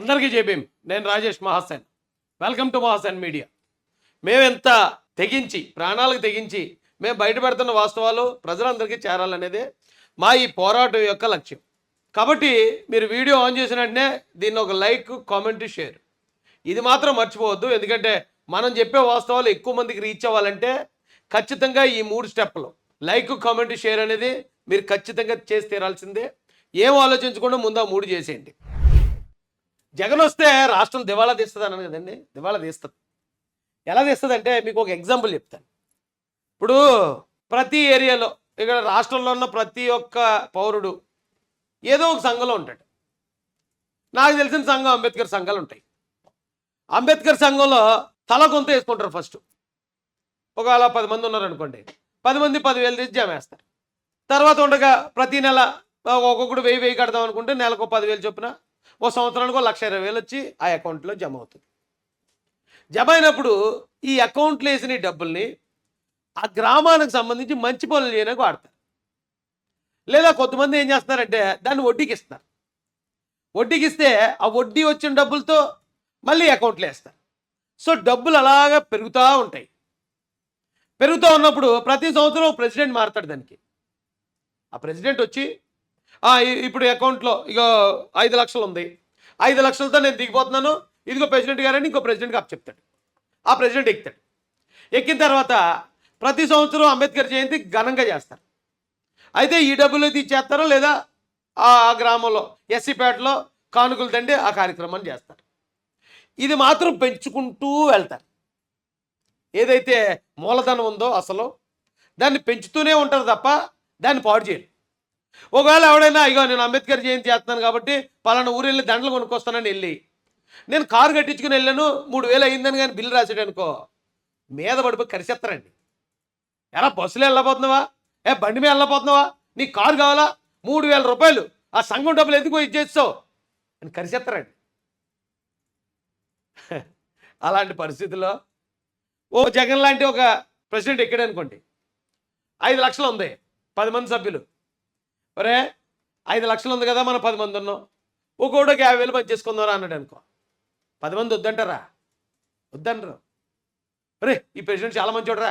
అందరికీ చెప్పేం నేను Rajesh Mahasen. Welcome to Mahasen media. మేమెంత తెగించి ప్రాణాలకు తెగించి మేము బయటపెడుతున్న వాస్తవాలు ప్రజలందరికీ చేరాలనేదే మా ఈ పోరాటం యొక్క లక్ష్యం. కాబట్టి మీరు వీడియో ఆన్ చేసిన వెంటనే దీన్ని ఒక లైక్ కామెంట్ షేర్. ఇది మాత్రం మర్చిపోవద్దు. ఎందుకంటే మనం చెప్పే వాస్తవాలు ఎక్కువ మందికి రీచ్ అవ్వాలంటే ఖచ్చితంగా ఈ మూడు స్టెప్లు లైక్ కామెంట్ షేర్ అనేది మీరు ఖచ్చితంగా చేసి తీరాల్సిందే. ఏం ఆలోచించకుండా ముందు ఆ మూడు చేసేయండి. జగన్ వస్తే రాష్ట్రం దివాళా తీస్తుంది అన్నాను కదండి. దివాళా తీస్తుంది. ఎలా తీస్తుంది అంటే మీకు ఒక ఎగ్జాంపుల్ చెప్తాను. ఇప్పుడు ప్రతి ఏరియాలో ఇక్కడ రాష్ట్రంలో ఉన్న ప్రతి ఒక్క పౌరుడు ఏదో ఒక సంఘంలో ఉంటాడు. నాకు తెలిసిన సంఘం అంబేద్కర్ సంఘాలు ఉంటాయి. అంబేద్కర్ సంఘంలో తల కొంత వేసుకుంటారు ఫస్ట్ ఒకవేళ పది మంది ఉన్నారనుకోండి. పది మంది పదివేలు తీసి జమ వేస్తారు. తర్వాత ఉండగా ప్రతి నెల ఒక్కొక్కడు వెయ్యి వెయ్యి కడదాం అనుకుంటే నెలకు పదివేలు చొప్పున ఓ సంవత్సరానికి ఒక లక్ష ఇరవై వేలు వచ్చి ఆ అకౌంట్లో జమ అవుతుంది. జమ అయినప్పుడు ఈ అకౌంట్లో వేసిన డబ్బుల్ని ఆ గ్రామానికి సంబంధించి మంచి పనులు చేయడానికి వాడతారు. లేదా కొంతమంది ఏం చేస్తున్నారంటే దాన్ని వడ్డీకి ఇస్తారు వడ్డీకి ఇస్తే ఆ వడ్డీ వచ్చిన డబ్బులతో మళ్ళీ అకౌంట్లో వేస్తారు. సో డబ్బులు అలాగా పెరుగుతూ ఉంటాయి. పెరుగుతూ ఉన్నప్పుడు ప్రతి సంవత్సరం ప్రెసిడెంట్ మారుతాడు దానికి. ఆ ప్రెసిడెంట్ వచ్చి ఇప్పుడు అకౌంట్లో ఇక ఐదు లక్షలు ఉంది. ఐదు లక్షలతో నేను దిగిపోతున్నాను. ఇదిగో ప్రెసిడెంట్ గారని ఇంకో ప్రెసిడెంట్కి అప్ చెప్తాడు. ఆ ప్రెసిడెంట్ ఎక్కుతాడు. ఎక్కిన తర్వాత ప్రతి సంవత్సరం అంబేద్కర్ జయంతి ఘనంగా చేస్తారు. అయితే ఈ డబ్బులు అయితే ఇచ్చేస్తారో లేదా ఆ ఆ గ్రామంలో ఎస్సీపేటలో కానుకలు తండి ఆ కార్యక్రమాన్ని చేస్తారు. ఇది మాత్రం పెంచుకుంటూ వెళ్తారు. ఏదైతే మూలధనం ఉందో అసలు దాన్ని పెంచుతూనే ఉంటారు తప్ప దాన్ని పాడు చేయరు. ఒకవేళ ఎవడైనా అయ్యో నేను అంబేద్కర్ జయంతి చేస్తున్నాను కాబట్టి పలానా ఊరు వెళ్ళి దండలు కొనుక్కొస్తానని వెళ్ళి నేను కారు కట్టించుకుని వెళ్ళాను మూడు వేలు అయిందని కానీ బిల్లు రాసాడు అనుకో మీద పడిపోయి కరిసేస్తారండి. ఎలా బస్సులో వెళ్ళబోతున్నావా? ఏ బండి మీద వెళ్ళబోతున్నావా? నీకు కారు కావాలా? మూడు వేల రూపాయలు ఆ సంఘం డబ్బులు ఎందుకు ఇచ్చేస్తావు? అని కరిసేస్తారండి. అలాంటి పరిస్థితుల్లో ఓ జగన్ లాంటి ఒక ప్రెసిడెంట్ ఎక్కాడు అనుకోండి ఐదు లక్షలు ఉంది పది మంది సభ్యులు. ఒరే ఐదు లక్షలు ఉంది కదా మనం పది మంది ఉన్నాం ఒక్కొక్కడికి యాభై వేలు పనిచేసుకుందారా అన్నాడు అనుకో. పది మంది వద్దంటారా? వద్దంటారు అరే ఈ ప్రెసిడెంట్ చాలా మంచోడరా.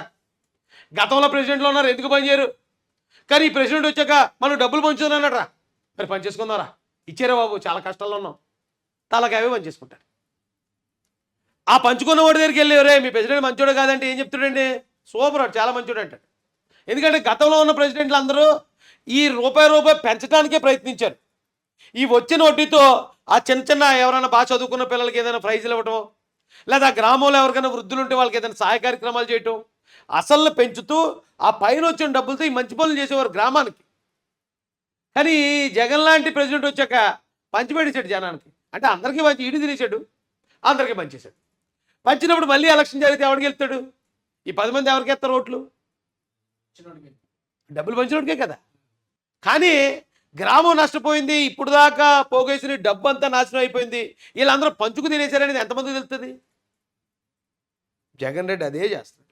గతంలో ప్రెసిడెంట్లో ఉన్నారు ఎందుకు పనిచేయరు కానీ ఈ ప్రెసిడెంట్ వచ్చాక మనం డబ్బులు పంచుతున్నాం అన్నాడరా. మరి పనిచేసుకుందారా ఇచ్చారా బాబు చాలా కష్టాల్లో ఉన్నాం. తలకి పనిచేసుకుంటాడు పని ఆ పంచుకున్న వాడి దగ్గరికి వెళ్ళి రే మీ ప్రెసిడెంట్ మంచోడు కాదంటే ఏం చెప్తాడండి సూపర్ చాలా మంచోడు అంటాడు ఎందుకంటే గతంలో ఉన్న ప్రెసిడెంట్లు అందరూ ఈ రూపాయి రూపాయి పెంచడానికే ప్రయత్నించారు. ఈ వచ్చిన వడ్డీతో ఆ చిన్న చిన్న ఎవరైనా బాగా చదువుకున్న పిల్లలకి ఏదైనా ప్రైజులు ఇవ్వటం లేదా ఆ గ్రామంలో ఎవరికైనా వృద్ధులు ఉంటే వాళ్ళకి ఏదైనా సహాయ కార్యక్రమాలు చేయటం అసలు పెంచుతూ ఆ పైన వచ్చిన డబ్బులతో ఈ మంచి పనులు చేసేవారు గ్రామానికి. కానీ జగన్ లాంటి ప్రెసిడెంట్ వచ్చాక పంచిపెట్టేశాడు జనానికి. అంటే అందరికీ మంచి ఈడు తినేశాడు అందరికీ పంచేశాడు. పంచినప్పుడు మళ్ళీ ఎలక్షన్ జరిగితే ఎవరికి వెళ్తాడు? ఈ పది మంది ఎవరికి ఎత్తారు ఓట్లు? డబ్బులు పంచినోడికే కదా. కానీ గ్రామం నష్టపోయింది ఇప్పుడు దాకా పోగేసిన డబ్బు అంతా నాశనం అయిపోయింది. వీళ్ళందరూ పంచుకు తినేశారనేది ఎంతమందికి తెలుస్తుంది? జగన్ రెడ్డి అదే చేస్తాడు.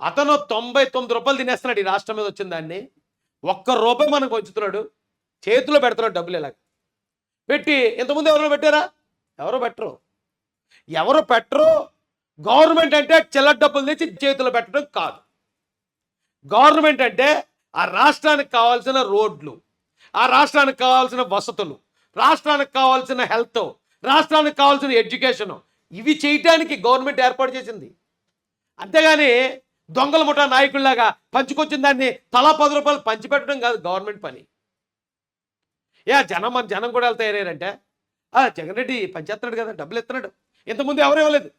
అతను తొంభై తొమ్మిది రూపాయలు తినేస్తున్నాడు ఈ రాష్ట్రం మీద వచ్చిన దాన్ని. ఒక్క రూపాయి మనకు పంచుతున్నాడు. చేతిలో పెడుతున్నాడు డబ్బులు ఇలాగ. పెట్టి ఇంతకుముందు ఎవరైనా పెట్టారా? ఎవరో పెట్టరు. ఎవరు పెట్టరు? గవర్నమెంట్ అంటే చిల్లర డబ్బులు తెచ్చి చేతిలో పెట్టడం కాదు. గవర్నమెంట్ అంటే ఆ రాష్ట్రానికి కావాల్సిన రోడ్లు ఆ రాష్ట్రానికి కావాల్సిన వసతులు రాష్ట్రానికి కావాల్సిన హెల్త్ రాష్ట్రానికి కావాల్సిన ఎడ్యుకేషన్ ఇవి చేయటానికి గవర్నమెంట్ ఏర్పాటు చేసింది. అంతేగాని దొంగల ముఠా నాయకుల్లాగా పంచుకొచ్చిన దాన్ని తలా పది రూపాయలు పంచిపెట్టడం కాదు గవర్నమెంట్ పని. ఏ జనం మన జనం కూడా వెళ్తా తయారయ్యారంటే ఆ జగన్ రెడ్డి పంచేస్తున్నాడు కదా డబ్బులు ఇస్తున్నాడు. ఇంతకుముందు ఎవరు ఇవ్వలేదు.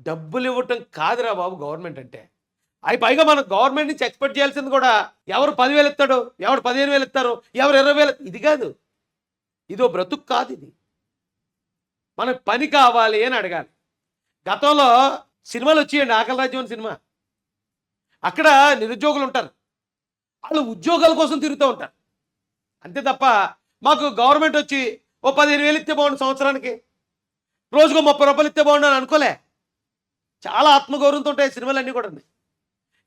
డబ్బులు ఇవ్వటం కాదురా బాబు గవర్నమెంట్ అంటే. అవి పైగా మనం గవర్నమెంట్ నుంచి ఎక్స్పెక్ట్ చేయాల్సింది కూడా ఎవరు పదివేలు ఇస్తాడు ఎవరు పదిహేను వేలు ఇస్తారు ఎవరు ఇరవై వేలు ఇది కాదు. ఇదో బ్రతుకు కాదు ఇది. మనకు పని కావాలి అని అడగాలి. గతంలో సినిమాలు వచ్చేయండి ఆకలి రాజ్యం అని సినిమా. అక్కడ నిరుద్యోగులు ఉంటారు. వాళ్ళు ఉద్యోగాల కోసం తిరుగుతూ ఉంటారు. అంతే తప్ప మాకు గవర్నమెంట్ వచ్చి ఓ పదిహేను వేలు ఇస్తే బాగుండు సంవత్సరానికి. రోజుకో ముప్పై రూపాయలు ఇస్తే బాగుండు అని అనుకోలే. చాలా ఆత్మగౌరవంతో ఉంటాయి సినిమాలన్నీ కూడా ఉన్నాయి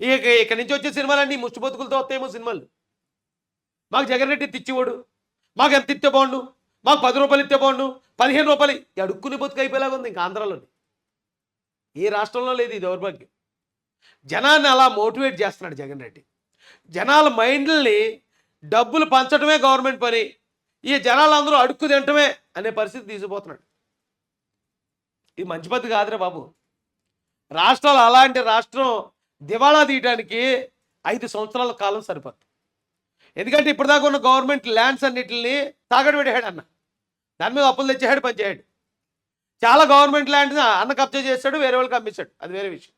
ఇక ఇక్కడి నుంచి వచ్చే సినిమాలన్నీ ముష్టిపోతుకులతో వస్తాయేమో సినిమాలు. మాకు జగన్ రెడ్డి తెచ్చివాడు మాకు ఎంత ఇస్తే బాగుండు మాకు పది రూపాయలు ఇస్తే బాగుండు పదిహేను రూపాయలు ఈ అడుక్కుని బతుకు అయిపోయేలాగా ఉంది ఇంకా ఆంధ్రాలోని. ఏ రాష్ట్రంలో లేదు ఈ దౌర్భాగ్యం. జనాన్ని అలా మోటివేట్ చేస్తున్నాడు జగన్ రెడ్డి. జనాల మైండ్ని డబ్బులు పంచడమే గవర్నమెంట్ పని. ఈ జనాలందరూ అడుక్కు తినటమే అనే పరిస్థితి తీసుకుపోతున్నాడు. ఇది మంచి పద్ధతి కాదురా బాబు. రాష్ట్రాలు అలాంటి రాష్ట్రం దివాళా తీయడానికి ఐదు సంవత్సరాల కాలం సరిపోతుంది ఎందుకంటే ఇప్పటిదాకా ఉన్న గవర్నమెంట్ ల్యాండ్స్ అన్నిటిని తాగడి పెట్టాడు అన్న దాని మీద అప్పులు తెచ్చేసాడు పనిచేయడు చాలా గవర్నమెంట్ ల్యాండ్స్ అన్న కబ్జా చేస్తాడు వేరే వాళ్ళకి అమ్మేశాడు. అది వేరే విషయం.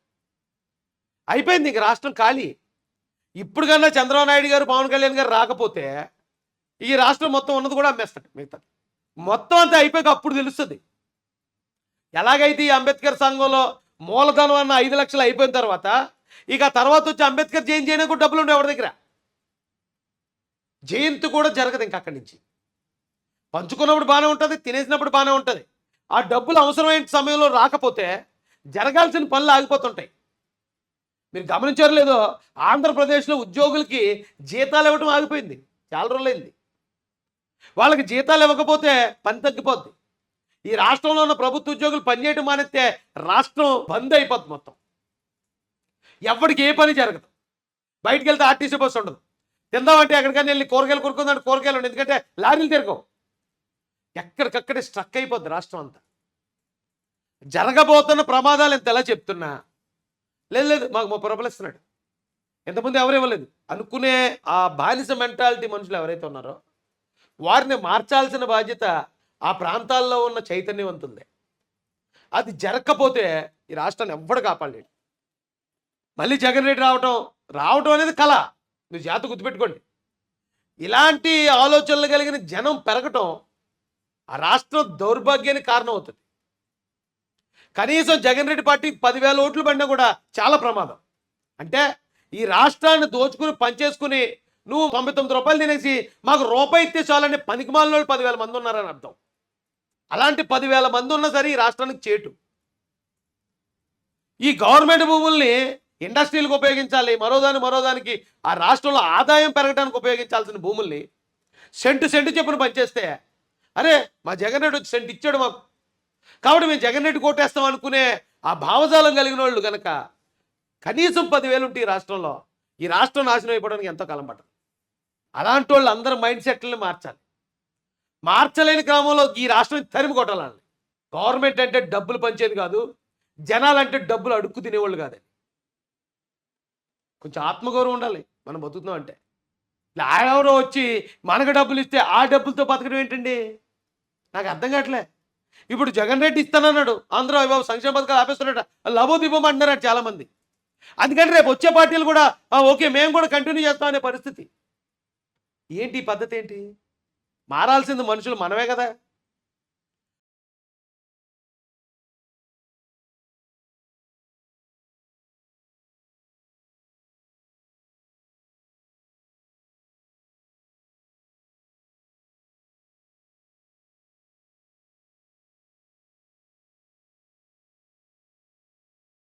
అయిపోయింది ఇంక రాష్ట్రం ఖాళీ. ఇప్పుడు కన్నా చంద్రబాబు నాయుడు గారు పవన్ కళ్యాణ్ గారు రాకపోతే ఈ రాష్ట్రం మొత్తం ఉన్నది కూడా అమ్మేస్తాడు మిగతా మొత్తం అంతా అయిపోయాక అప్పుడు తెలుస్తుంది. ఎలాగైతే ఈ అంబేద్కర్ సంఘంలో మూలధనం అన్న ఐదు లక్షలు అయిపోయిన తర్వాత ఇక తర్వాత వచ్చి అంబేద్కర్ జయంతి చేయడానికి కూడా డబ్బులు ఉండవు ఎవరి దగ్గర. జయంతి కూడా జరగదు ఇంకా అక్కడి నుంచి. పంచుకున్నప్పుడు బాగానే ఉంటుంది తినేసినప్పుడు బాగానే ఉంటుంది. ఆ డబ్బులు అవసరమైన సమయంలో రాకపోతే జరగాల్సిన పనులు ఆగిపోతుంటాయి. మీరు గమనించారు లేదో ఆంధ్రప్రదేశ్లో ఉద్యోగులకి జీతాలు ఇవ్వటం ఆగిపోయింది. చాలా రోజులైంది. వాళ్ళకి జీతాలు ఇవ్వకపోతే పని తగ్గిపోద్ది. ఈ రాష్ట్రంలో ఉన్న ప్రభుత్వ ఉద్యోగులు పనిచేయటం మానేస్తే రాష్ట్రం బంద్ అయిపోద్ది మొత్తం. ఎవరికి ఏ పని జరగదు. బయటికి వెళ్తే ఆర్టీసీ బస్సు ఉండదు. తిందామంటే ఎక్కడికైనా వెళ్ళి కూరగాయలు కొనుక్కుందంటే కూరగాయలు ఉండదు ఎందుకంటే లారీలు తిరగవు. ఎక్కడికక్కడే స్ట్రక్ అయిపోద్ది రాష్ట్రం అంతా. జరగబోతున్న ప్రమాదాలు ఎంత ఎలా చెప్తున్నా? లేదు లేదు మాకు ముప్పై రూపాయలు ఇస్తున్నాడు. ఎంతమంది ఎవరు ఇవ్వలేదు. అనుకునే ఆ బానిస మెంటాలిటీ మనుషులు ఎవరైతే ఉన్నారో వారిని మార్చాల్సిన బాధ్యత ఆ ప్రాంతాల్లో ఉన్న చైతన్యవంతుంది అది జరగకపోతే ఈ రాష్ట్రాన్ని ఎవ్వడు కాపాడలేడు. మళ్ళీ జగన్ రెడ్డి రావటం రావటం అనేది కళ. మీరు జాతకు గుర్తుపెట్టుకోండి. ఇలాంటి ఆలోచనలు కలిగిన జనం పెరగటం ఆ రాష్ట్రం దౌర్భాగ్యానికి కారణం అవుతుంది కనీసం జగన్ రెడ్డి పార్టీ పదివేల ఓట్లు పడినా కూడా చాలా ప్రమాదం. అంటే ఈ రాష్ట్రాన్ని దోచుకుని పనిచేసుకుని నువ్వు తొంభై తొమ్మిది రూపాయలు తినేసి మాకు రూపాయి ఇస్తే చాలంటే పనికి మాలిన పదివేల మంది ఉన్నారని అర్థం. అలాంటి పదివేల మంది ఉన్నా సరే ఈ రాష్ట్రానికి చేటు. ఈ గవర్నమెంట్ భూముల్ని ఇండస్ట్రీలకు ఉపయోగించాలి మరోదాని మరోదానికి ఆ రాష్ట్రంలో ఆదాయం పెరగడానికి ఉపయోగించాల్సిన భూముల్ని సెంటు సెంటు చెప్పున పనిచేస్తే అరే మా జగన్ రెడ్డి వచ్చి సెంటు ఇచ్చాడు మాకు. కాబట్టి మేము జగన్ రెడ్డి కోటేస్తాం అనుకునే ఆ భావజాలం కలిగిన వాళ్ళు కనుక కనీసం పదివేలు ఉంటే ఈ రాష్ట్రంలో ఈ రాష్ట్రం నాశనం అయిపోవడానికి ఎంతో కాలం పట్టదు. అలాంటి వాళ్ళు అందరి మైండ్ సెట్లని మార్చాలి. మార్చలేని క్రమంలో ఈ రాష్ట్రం తరిమి కొట్టాలని. గవర్నమెంట్ అంటే డబ్బులు పంచేది కాదు జనాలంటే డబ్బులు అడుక్కు తినేవాళ్ళు కాదండి. కొంచెం ఆత్మగౌరవం ఉండాలి. మనం బతుకుతున్నాం అంటే. ఇలా ఎవరో వచ్చి మనకు డబ్బులు ఇస్తే ఆ డబ్బులతో బతకడం ఏంటండి? నాకు అర్థం కావట్లే. ఇప్పుడు జగన్ రెడ్డి ఇస్తానన్నాడు. ఆంధ్ర బాబు సంక్షేమ పథకాలు ఆపేస్తున్నాడు లబోదీపం అంటున్నారు చాలామంది. అందుకని రేపు వచ్చే పార్టీలు కూడా ఓకే మేము కూడా కంటిన్యూ చేస్తాం అనే పరిస్థితి. ఏంటి ఈ పద్ధతి ఏంటి? మారాల్సింది మనుషులు మనమే కదా.